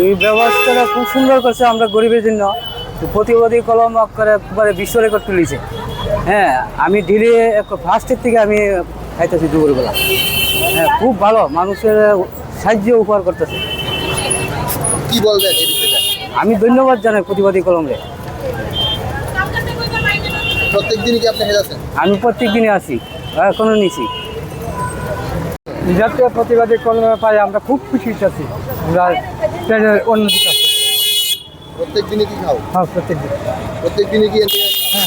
এই ব্যবস্থাটা খুব সুন্দর করছে আমরা গরিবের জন্য। প্রতিবাদী কলম করে একবারে বিশ্ব রেকর্ড তুলিছে। হ্যাঁ আমি ডেলি ফার্স্টের থেকে আমি খাইতেছি দুপুরবেলা। হ্যাঁ খুব ভালো মানুষের সাহায্য উপহার করতেছে। আমি ধন্যবাদ জানাই প্রতিবাদী কলমরে প্রত্যেক দিনই কি আপনি আমি প্রত্যেক দিনে আসি এখনও নিছি। জাতীয় প্রতিবাদী কলমে পাই আমরা খুব খুশি আছি। আমরা ট্রেনের উন্নতি আছে প্রত্যেক দিনই কি খাও? হ্যাঁ প্রত্যেক দিন প্রত্যেক কি এনটিআই খাও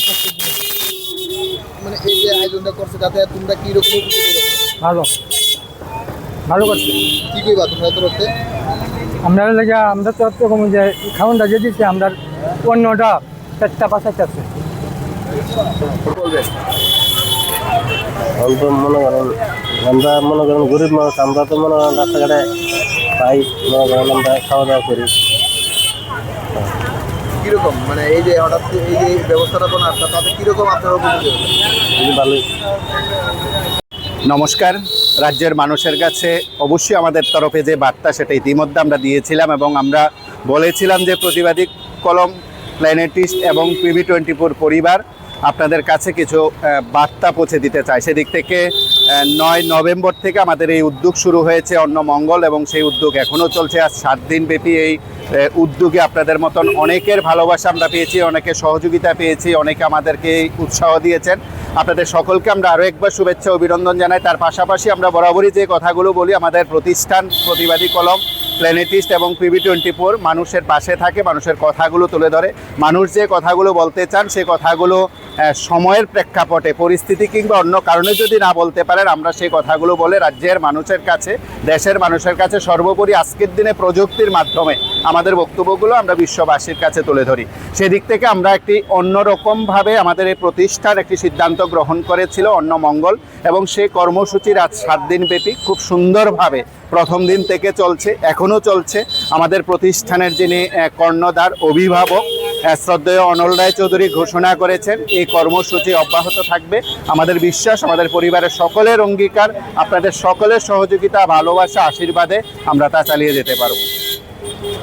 মানে এই যে আয়োজনটা করছে তাতে তোমরা কি রকম ভালো। ভালো করছে। কি কইবা তোমরা তরফে আমরা লেগে আমরা তো এরকম যে খাওয়ানটা যে দিচ্ছে আমরা অন্যটা চারটা পাঁচাটা বলবেন আমরা মনে করেন আমরা মনে করেন গরিব মানুষ আমরা তো মনে করেন রাস্তাঘাটে পাই মনে করেন আমরা খাওয়া দাওয়া করি। কীরকম? মানে এই যে হঠাৎ এই যে ব্যবস্থাটা কোনো আসছে তাতে কীরকম আপনারা ভালোই। নমস্কার রাজ্যের মানুষের কাছে অবশ্যই আমাদের তরফে যে বার্তা সেটা ইতিমধ্যে আমরা দিয়েছিলাম এবং আমরা বলেছিলাম যে প্রতিবাদী কলম প্ল্যানেটিস্ট এবং পিভি টোয়েন্টি ফোর পরিবার আপনাদের কাছে কিছু বার্তা পৌঁছে দিতে চায় সেদিক থেকে নয় নভেম্বর থেকে আমাদের এই উদ্যোগ শুরু হয়েছে অন্য মঙ্গল এবং সেই উদ্যোগ এখনও চলছে। আজ সাত দিন ব্যাপী এই উদ্যোগে আপনাদের মতন অনেকের ভালোবাসা আমরা পেয়েছি, অনেকের সহযোগিতা পেয়েছি, অনেকে আমাদেরকে উৎসাহ দিয়েছেন। আপনাদের সকলকে আমরা আরও একবার শুভেচ্ছা, অভিনন্দন জানাই। তার পাশাপাশি আমরা বরাবরই যে কথাগুলো বলি, আমাদের প্রতিষ্ঠান, প্রতিবাদী কলম প্ল্যানেটিস্ট এবং পিবি টোয়েন্টি ফোর মানুষের পাশে থাকে, মানুষের কথাগুলো তুলে ধরে। মানুষ যে কথাগুলো বলতে চান, সে কথাগুলো সময়ের প্রেক্ষাপটে, পরিস্থিতি কিংবা অন্য কারণে যদি না বলতে পারেন, আমরা সেই কথাগুলো বলে রাজ্যের মানুষের কাছে, দেশের মানুষের কাছে সর্বোপরি আজকের দিনে প্রযুক্তির মাধ্যমে আমাদের বক্তব্যগুলো আমরা বিশ্ববাসীর কাছে তুলে ধরি। সেদিক থেকে আমরা একটি অন্যরকমভাবে আমাদের এই প্রতিষ্ঠান একটি সিদ্ধান্ত গ্রহণ করেছিল অন্য মঙ্গল, এবং সেই কর্মসূচির আজ সাত দিন ব্যাপী খুব সুন্দরভাবে প্রথম দিন থেকে চলছে, এখনও চলছে। আমাদের প্রতিষ্ঠানের যিনি কর্ণধার, অভিভাবক শ্রদ্ধেয় অনল রায় চৌধুরী ঘোষণা করেছেন, এই কর্মসূচি অব্যাহত থাকবে। আমাদের বিশ্বাস, আমাদের পরিবারের সকলের অঙ্গীকার, আপনাদের সকলের সহযোগিতা, ভালোবাসা, আশীর্বাদে আমরা তা চালিয়ে যেতে পারব।